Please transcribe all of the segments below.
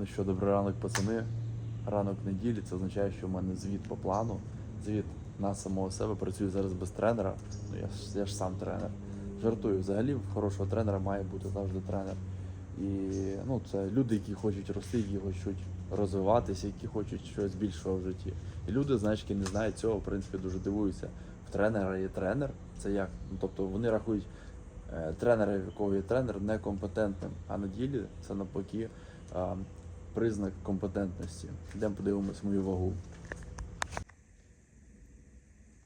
Ну що, добрий ранок, пацани. Ранок неділі, це означає, що в мене звіт по плану. Звіт на самого себе. Працюю зараз без тренера. Ну я ж я ж сам тренер. Жартую. Взагалі в хорошого тренера має бути завжди тренер. І ну, це люди, які хочуть рости, які хочуть розвиватися, які хочуть щось більшого в житті. І люди, знаєш, які не знають цього, в принципі, дуже дивуються. В тренера є тренер. Це як? Ну, тобто вони рахують е, тренера, в якого є тренер, некомпетентним. А на ділі це навпаки признак компетентності. Йдемо подивимось мою вагу.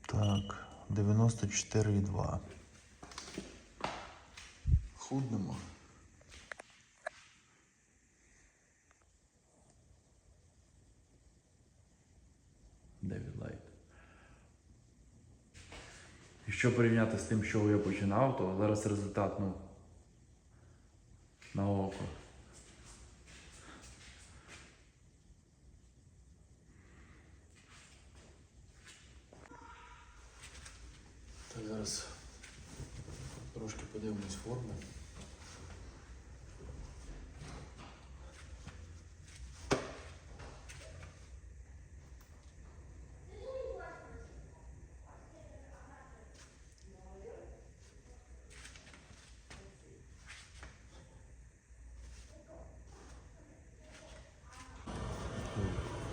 Так, 94,2. Худнемо. Девід Лайт. Якщо порівняти з тим, що я починав, то зараз результат, ну, на око. Зараз трошки подивимось форму.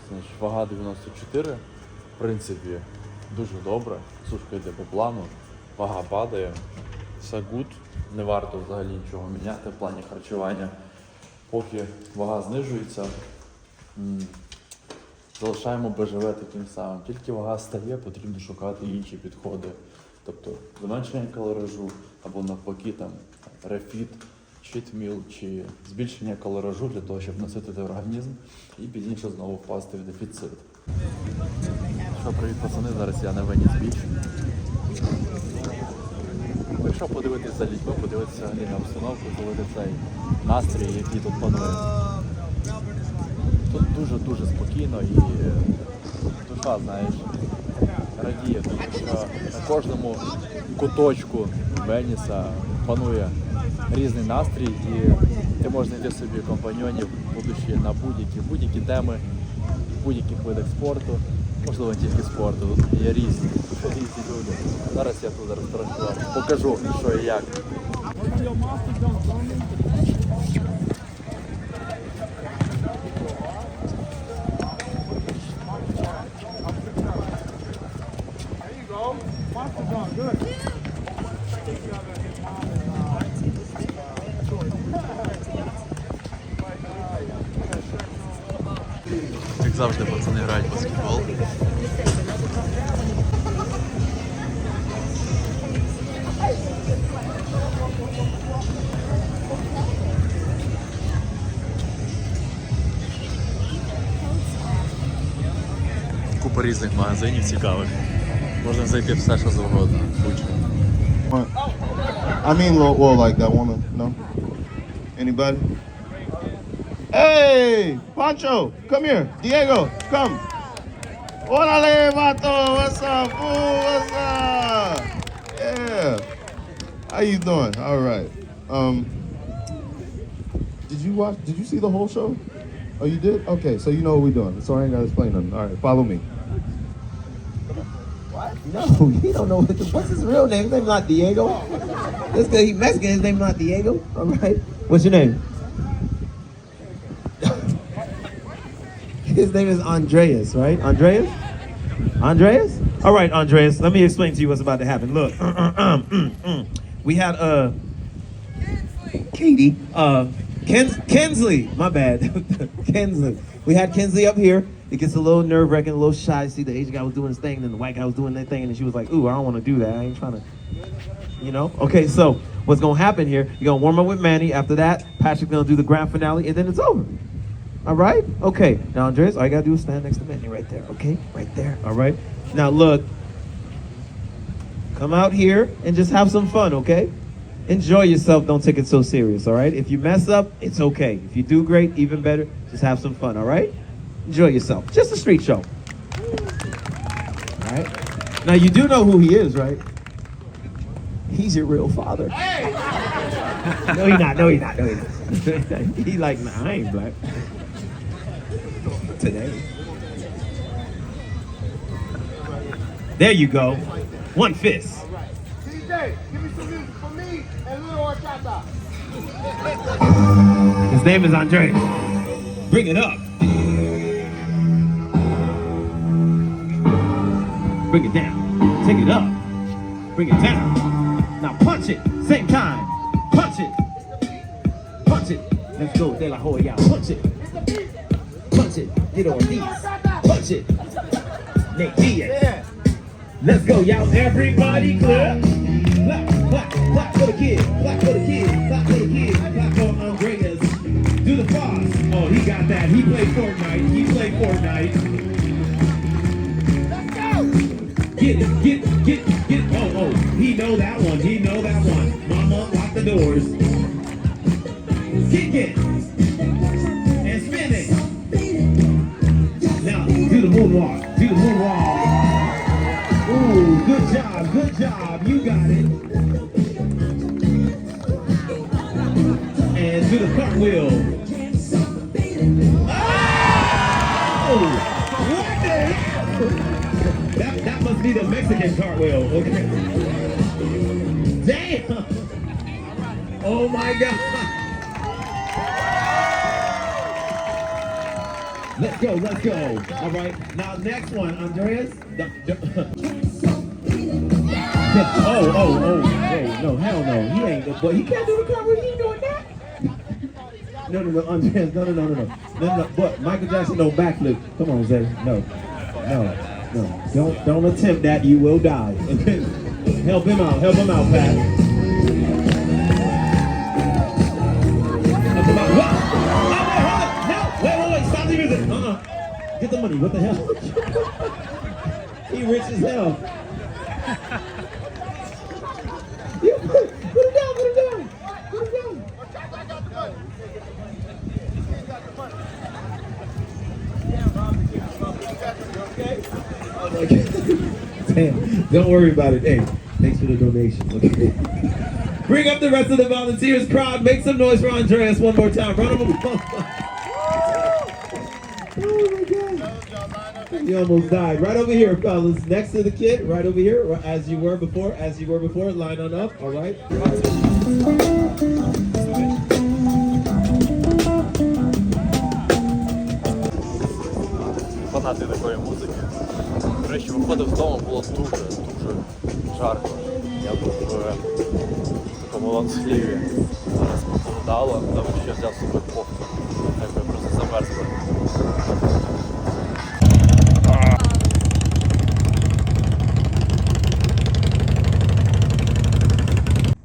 Значить, вага 94. В принципі, дуже добре. Сушка йде по плану, вага падає, все гуд. Не варто взагалі нічого міняти в плані харчування. Поки вага знижується, залишаємо БЖВ таким самим. Тільки вага стає, потрібно шукати інші підходи. Тобто зменшення калоражу або навпаки там рефіт, читміл чи збільшення калоражу для того, щоб наситити організм і пізніше знову впасти в дефіцит. Що, привіт, пацани, зараз я на Веніс Біч. Прийшов подивитися за людьми, подивитися взагалі на обстановку, зловити цей настрій, який тут панує. Тут дуже-дуже спокійно і е, душа, знаєш, радіє, тому що на кожному куточку Веніса панує різний настрій і ти можеш знайти собі компаньйонів по душі на будь-які будь-які теми, в будь-яких видах спорту, можливо, тільки спорту, я різні, різні люди. Зараз я тут зараз покажу, що і. Як Купа різних магазинів цікавих. Можна знайти все, що завгодно. Будь-що. What? I mean, lo- well, like that woman. No. Anybody? Hey, Pancho, come here. Diego, come. Órale, vato. What's up, fool? What's up? Yeah. How you doing? All right. Um. Did you watch? Did you see the whole show? Oh, you did? Okay, so you know what we're doing. So I ain't gotta explain nothing. All right, follow me. No, he don't know what the, what's his real name. His name's not Diego. This guy, he Mexican. His name's not Diego. All right. What's your name? His name is Andreas, right? Andreas? Andreas? All right, Andreas. Let me explain to you what's about to happen. Look, we had uh, Katie, uh, Kens- Kensley. My bad, Kensley. We had Kensley up here. It gets a little nerve wracking, a little shy. See, the Asian guy was doing his thing, and then the white guy was doing their thing, and she was like, "Ooh, I don't want to do that. I ain't trying to." You know? Okay, so what's gonna happen here? You're gonna warm up with Manny. After that, Patrick's gonna do the grand finale, and then it's over. All right? Okay. Now, Andres, all you gotta do is stand next to Manny right there. Okay? Right there. All right. Now, look. Come out here and just have some fun. Okay? Enjoy yourself. Don't take it so serious. All right? If you mess up, it's okay. If you do great, even better. Just have some fun. All right? Enjoy yourself. Just a street show. All right. Now you do know who he is, right? He's your real father. no, he not. No, he not. No, he not. he like, nah, I ain't black. today. There you go. One fist. DJ, give me some music for me and Lil Horchata. His name is Andre. Bring it up. Bring it down. Take it up. Bring it down. Now punch it. Same time. Punch it. Punch it. Let's go. De La Hoya. Punch it. Punch it. Get on these. Punch it. Nate Diaz. Let's go, y'all. Everybody clap. Clap, clap, clap for the kid. Clap for the kid. Clap for the kid. Clap for Andreas. Do the pause. Oh, he got that. He played Fortnite. He played Fortnite. Get get, get, get. Oh, oh, he know that one. He know that one. Mama, lock the doors. Kick it. Must be the Mexican cartwheel, okay? Damn! Oh my god! Let's go, let's go. All right, now next one, Andreas. Oh, oh, oh, hey, no, hell no. He ain't, but he can't do the cartwheel. He ain't doing that. No, no, no, Andreas, no, no, no, no, no, no, no. But Michael Jackson, no backflip. Come on, Zay, no, no, no. Don't, don't attempt that. You will die. help him out. Help him out, Pat. Get the money. What the hell? he rich as hell. Yeah, put, put it down. Put it down. Put it down. Horchata got the money. Damn, don't worry about it. Hey, thanks for the donation. Okay. Bring up the rest of the volunteers, crowd. Make some noise for Andreas one more time. Round of applause. Oh my God. You almost died. Right over here, fellas. Next to the kid, right over here, as you were before, as you were before. Line on up, all right? фанати такої музики. До речі, виходив з дому, було дуже, дуже жарко. Я був в такому ланцліві. Зараз похолодало, тому що взяв з собою кофту. Так я просто замерз. би.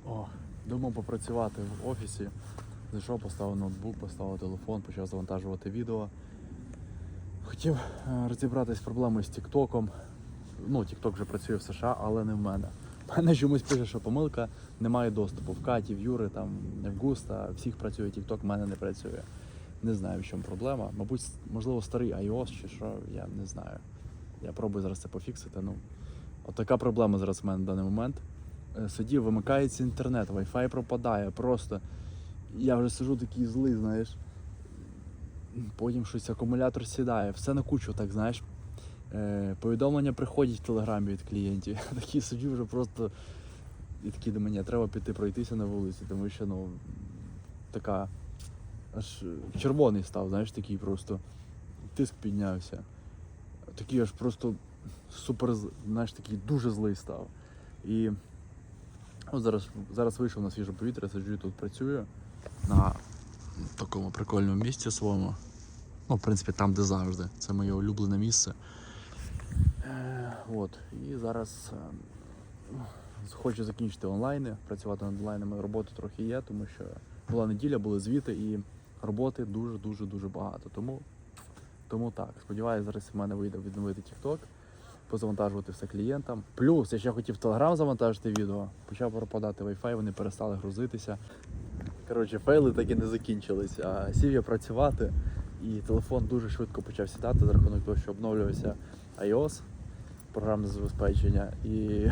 О, думав попрацювати в офісі. Зайшов, поставив ноутбук, поставив телефон, почав завантажувати відео. Хотів е, розібратись з проблемою з Тіктоком. Ну, Тікток вже працює в США, але не в мене. В мене чомусь пише, що помилка, немає доступу. В Каті, в Юри, там, в Густа, всіх працює Тікток, в мене не працює. Не знаю, в чому проблема. Мабуть, можливо, старий iOS чи що, я не знаю. Я пробую зараз це пофіксити. Ну, от така проблема зараз в мене в даний момент. Е, Сидів, вимикається інтернет, Wi-Fi пропадає. Просто я вже сижу такий злий, знаєш. Потім щось акумулятор сідає, все на кучу, так знаєш. Е, повідомлення приходять в телеграмі від клієнтів. Такий сиджу вже просто і такий до мене, треба піти пройтися на вулиці, тому що ну така аж червоний став, знаєш, такий просто тиск піднявся. Такий аж просто супер, знаєш, такий дуже злий став. І от зараз, зараз вийшов на свіже повітря, сиджу тут працюю на такому прикольному місці своєму. Ну, в принципі, там, де завжди. Це моє улюблене місце. Е, от. І зараз е, хочу закінчити онлайни, працювати над онлайнами. Роботи трохи є, тому що була неділя, були звіти і роботи дуже-дуже дуже багато. Тому, тому так. Сподіваюся, зараз в мене вийде відновити TikTok, позавантажувати все клієнтам. Плюс я ще хотів Telegram завантажити відео, почав пропадати Wi-Fi, вони перестали грузитися. Коротше, фейли так і не закінчились. А сів я працювати, і телефон дуже швидко почав сідати за рахунок того, що обновлювався iOS, програмне забезпечення. І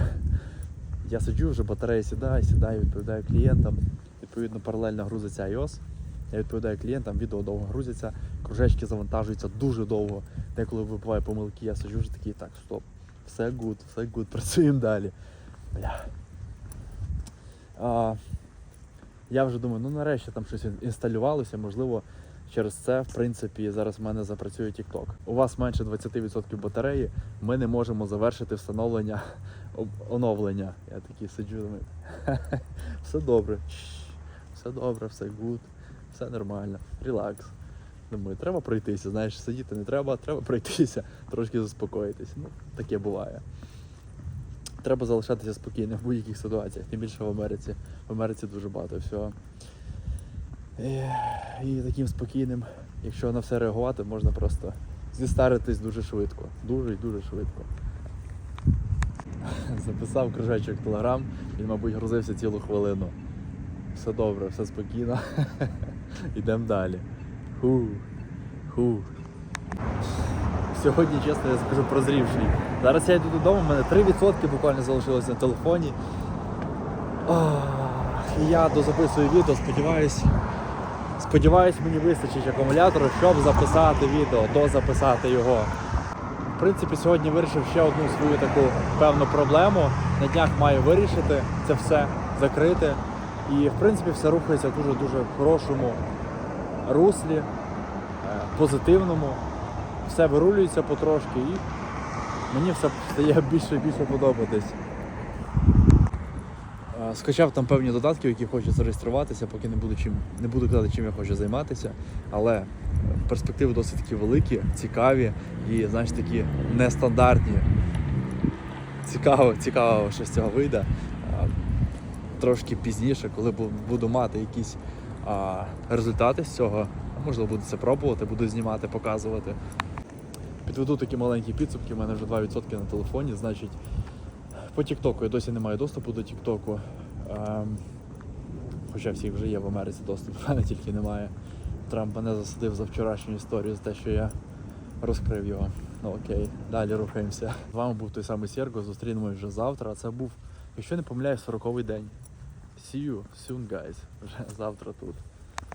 я сиджу, вже батарея сідає, сідає, відповідаю клієнтам. Відповідно, паралельно грузиться iOS. Я відповідаю клієнтам, відео довго грузяться, кружечки завантажуються дуже довго. Деколи вибиває помилки, я сиджу вже такий, так, стоп, все гуд, все гуд, працюємо далі. Бля. А, я вже думаю, ну нарешті там щось інсталювалося, можливо, через це, в принципі, зараз в мене запрацює TikTok. У вас менше 20% батареї, ми не можемо завершити встановлення оновлення. Я такий сиджу, думаю, все добре, все добре, все гуд, все нормально, релакс. Думаю, треба пройтися, знаєш, сидіти не треба, треба пройтися, трошки заспокоїтися. Ну, таке буває. Треба залишатися спокійним в будь-яких ситуаціях, тим більше в Америці. В Америці дуже багато всього. І таким спокійним, якщо на все реагувати, можна просто зістаритись дуже швидко. Дуже і дуже швидко. Записав кружечок Телеграм, він, мабуть, грузився цілу хвилину. Все добре, все спокійно. Йдемо далі. Ху. Ху. Сьогодні, чесно, я скажу прозрівший. Зараз я йду додому, в мене 3% буквально залишилось на телефоні. Ах, І я дозаписую відео, сподіваюсь. Сподіваюсь, мені вистачить акумулятору, щоб записати відео, дозаписати його. В принципі, сьогодні вирішив ще одну свою таку певну проблему. На днях маю вирішити це все, закрити. І в принципі все рухається в дуже-дуже хорошому руслі, е, позитивному. Все вирулюється потрошки і мені все стає більше і більше подобатись. Скачав там певні додатки, які хочу зареєструватися, поки не буду чим не буду казати, чим я хочу займатися. Але е, перспективи досить такі великі, цікаві і, знаєш, такі нестандартні. Цікаво, цікаво, що з цього вийде. Трошки пізніше, коли буду мати якісь результати з цього, можливо, буду це пробувати, буду знімати, показувати. Підведу такі маленькі підсумки, у мене вже 2% на телефоні, значить. По Тіктоку я досі не маю доступу до Тіктоку. Ем, хоча всіх вже є в Америці доступ, в мене тільки немає. Трамп мене засадив за вчорашню історію, за те, що я розкрив його. Ну окей, далі рухаємося. З вами був той самий Серго, зустрінемось вже завтра. Це був, якщо не помиляюсь, 40-й день. See you soon, guys. Вже завтра тут.